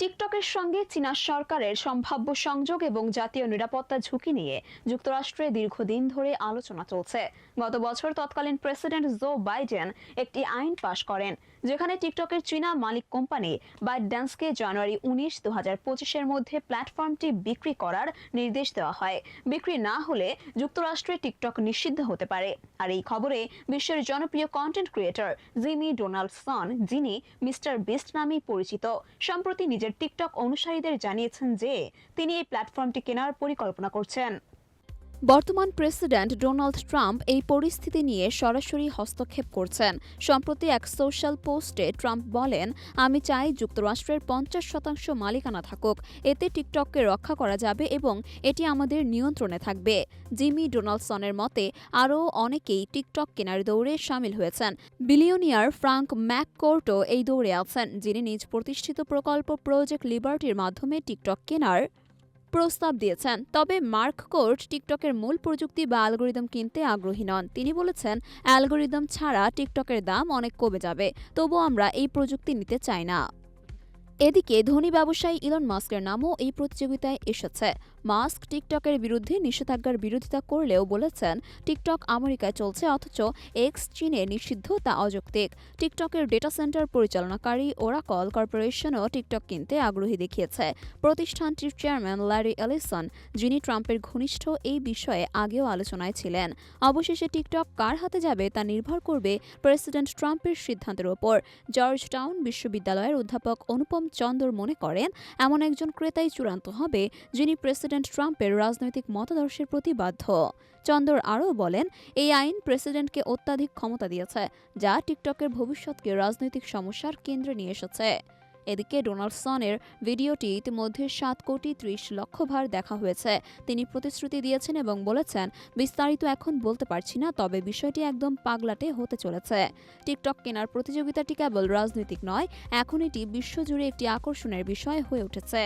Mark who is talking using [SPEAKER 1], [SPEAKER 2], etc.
[SPEAKER 1] টিকটকের সঙ্গে চীনা সরকারের সম্ভাব্য সংযোগ এবং জাতীয় নিরাপত্তা ঝুঁকি নিয়ে যুক্তরাষ্ট্রে দীর্ঘদিন ধরে আলোচনা চলছে। গত বছর তৎকালীন প্রেসিডেন্ট জো বাইডেন একটি আইন পাশ করেন, যেখানে টিকটকের চীনা মালিক কোম্পানি বাইডড্যান্সকে জানুয়ারি উনিশ দু হাজার পঁচিশের মধ্যে প্ল্যাটফর্মটি বিক্রি করার নির্দেশ দেওয়া হয়। বিক্রি না হলে যুক্তরাষ্ট্রে টিকটক নিষিদ্ধ হতে পারে। আর এই খবরে বিশ্বের জনপ্রিয় কন্টেন্ট ক্রিয়েটর জিমি ডোনাল্ডসন যিনি মিস্টার বিস্ট নামেই পরিচিত, সম্প্রতি নিজের টিকটক অনুসারীদের জানিয়েছেন যে তিনি এই প্ল্যাটফর্মটি কেনার পরিকল্পনা করছেন।
[SPEAKER 2] বর্তমান প্রেসিডেন্ট ডোনাল্ড ট্রাম্প এই পরিস্থিতি নিয়ে সরাসরি হস্তক্ষেপ করছেন। সম্প্রতি এক সোশ্যাল পোস্টে ট্রাম্প বলেন, আমি চাই যুক্তরাষ্ট্রের পঞ্চাশ শতাংশ মালিকানা থাকুক। এতে টিকটককে রক্ষা করা যাবে এবং এটি আমাদের নিয়ন্ত্রণে থাকবে। জিমি ডোনাল্ডসনের মতে, আরও অনেকেই টিকটক কেনার দৌড়ে সামিল হয়েছেন। বিলিয়নিয়ার ফ্রাঙ্ক ম্যাককোর্টও এই দৌড়ে আছেন, যিনি নিজ প্রতিষ্ঠিত প্রকল্প প্রজেক্ট লিবার্টির মাধ্যমে টিকটক কেনার প্রস্তাব দিয়েছেন। তবে মার্ক কোর্ট টিকটকের মূল প্রযুক্তি বা অ্যালগোরিদম কিনতে আগ্রহী নন। তিনি বলেছেন, অ্যালগোরিদম ছাড়া টিকটকের দাম অনেক কমে যাবে। তবু আমরা এই প্রযুক্তি নিতে চাই না। এদিকে ধনী ব্যবসায়ী ইলন মাস্কের নামও এই প্রতিযোগিতায় এসেছে। মাস্ক টিকটকের বিরুদ্ধে নিষেধাজ্ঞার বিরোধিতা করলেও বলেছেন, টিকটক আমেরিকায় চলছে, অথচ এক্স চীনে নিষিদ্ধ তা অযৌক্তিক। টিকটকের ডেটা সেন্টার পরিচালনাকারী ওরাকল কর্পোরেশনও টিকটক কিনতে আগ্রহী দেখিয়েছে। প্রতিষ্ঠানটির চেয়ারম্যান ল্যারি এলিসন, যিনি ট্রাম্পের ঘনিষ্ঠ, এই বিষয়ে আগেও আলোচনায় ছিলেন। অবশেষে টিকটক কার হাতে যাবে তা নির্ভর করবে প্রেসিডেন্ট ট্রাম্পের সিদ্ধান্তের ওপর। জর্জ টাউন বিশ্ববিদ্যালয়ের অধ্যাপক অনুপম চন্দর মনে করেন, এমন একজন ক্রেতাই চূড়ান্ত হবে, যিনি প্রেসিডেন্ট ট্রাম্পের রাজনৈতিক মতাদর্শের প্রতি বাধ্য। চন্দর আরও বলেন, এই আইন প্রেসিডেন্টকে অত্যাধিক ক্ষমতা দিয়েছে, যা টিকটকের ভবিষ্যৎকে রাজনৈতিক সমস্যার কেন্দ্রে নিয়ে এসেছে। এদিকে ডোনাল্ডসনের ভিডিওটি ইতিমধ্যে সাত কোটি ত্রিশ লক্ষ ভার দেখা হয়েছে। তিনি প্রতিশ্রুতি দিয়েছেন এবং বলেছেন, বিস্তারিত এখন বলতে পারছি না, তবে বিষয়টি একদম পাগলাটে হতে চলেছে। টিকটক কেনার প্রতিযোগিতাটি কেবল রাজনৈতিক নয়, এখন এটি বিশ্বজুড়ে একটি আকর্ষণের বিষয় হয়ে উঠেছে।